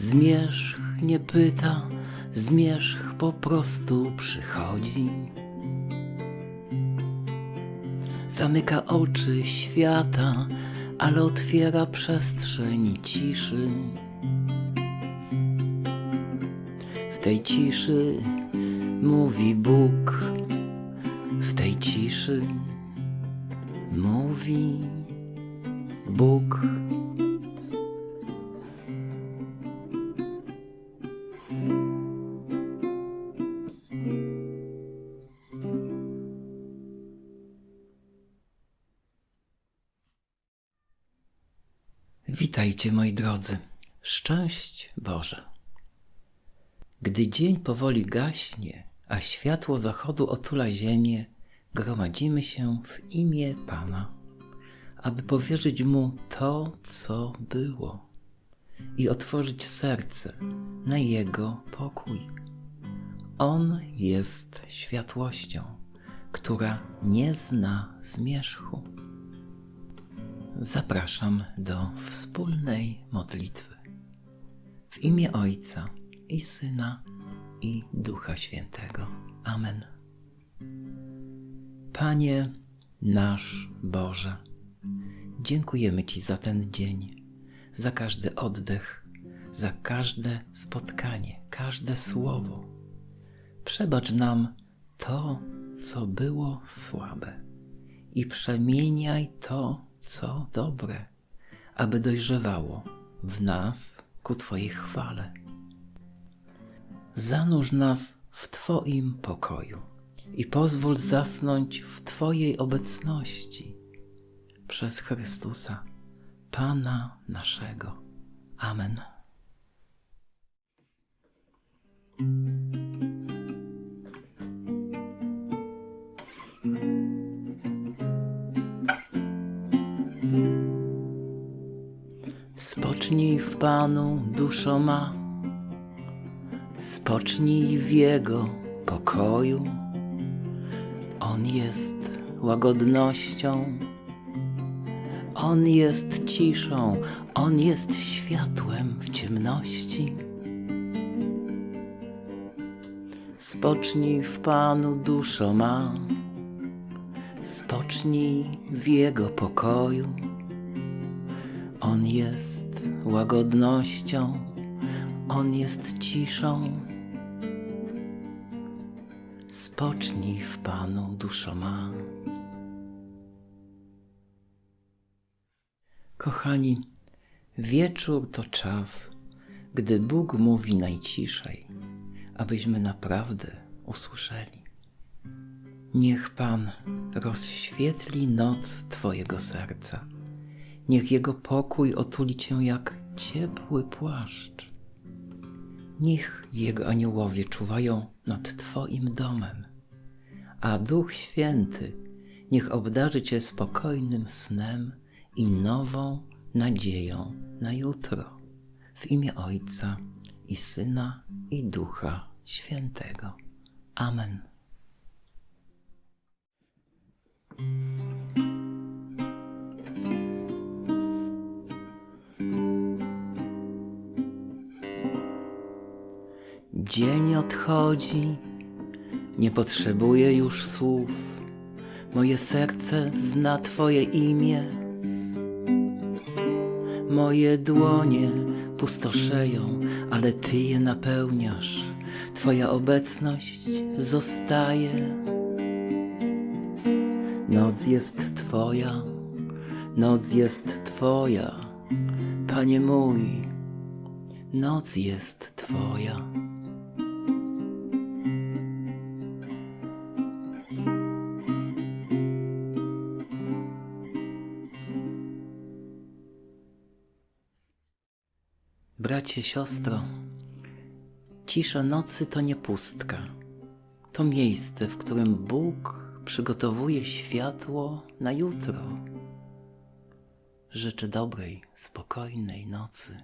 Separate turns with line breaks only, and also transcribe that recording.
Zmierzch nie pyta, zmierzch po prostu przychodzi. Zamyka oczy świata, ale otwiera przestrzeń ciszy. W tej ciszy mówi Bóg, w tej ciszy mówi Bóg. Witajcie moi drodzy. Szczęść Boże. Gdy dzień powoli gaśnie, a światło zachodu otula ziemię, gromadzimy się w imię Pana, aby powierzyć Mu to, co było i otworzyć serce na Jego pokój. On jest światłością, która nie zna zmierzchu. Zapraszam do wspólnej modlitwy. W imię Ojca i Syna i Ducha Świętego. Amen. Panie nasz Boże, dziękujemy Ci za ten dzień, za każdy oddech, za każde spotkanie, każde słowo. Przebacz nam to, co było słabe i przemieniaj to, co dobre, aby dojrzewało w nas ku Twojej chwale. Zanurz nas w Twoim pokoju i pozwól zasnąć w Twojej obecności przez Chrystusa, Pana naszego. Amen. Spocznij w Panu duszo ma, spocznij w Jego pokoju. On jest łagodnością, On jest ciszą, On jest światłem w ciemności. Spocznij w Panu duszo ma, spocznij w Jego pokoju. On jest łagodnością, On jest ciszą. Spocznij w Panu duszo ma. Kochani, wieczór to czas, gdy Bóg mówi najciszej, abyśmy naprawdę usłyszeli. Niech Pan rozświetli noc Twojego serca. Niech Jego pokój otuli Cię jak ciepły płaszcz. Niech Jego aniołowie czuwają nad Twoim domem, a Duch Święty niech obdarzy Cię spokojnym snem i nową nadzieją na jutro. W imię Ojca i Syna i Ducha Świętego. Amen. Dzień odchodzi, nie potrzebuję już słów. Moje serce zna Twoje imię. Moje dłonie pustoszeją, ale Ty je napełniasz. Twoja obecność zostaje. Noc jest Twoja, noc jest Twoja, Panie mój, noc jest Twoja. Bracie, siostro, cisza nocy to nie pustka. To miejsce, w którym Bóg przygotowuje światło na jutro. Życzę dobrej, spokojnej nocy.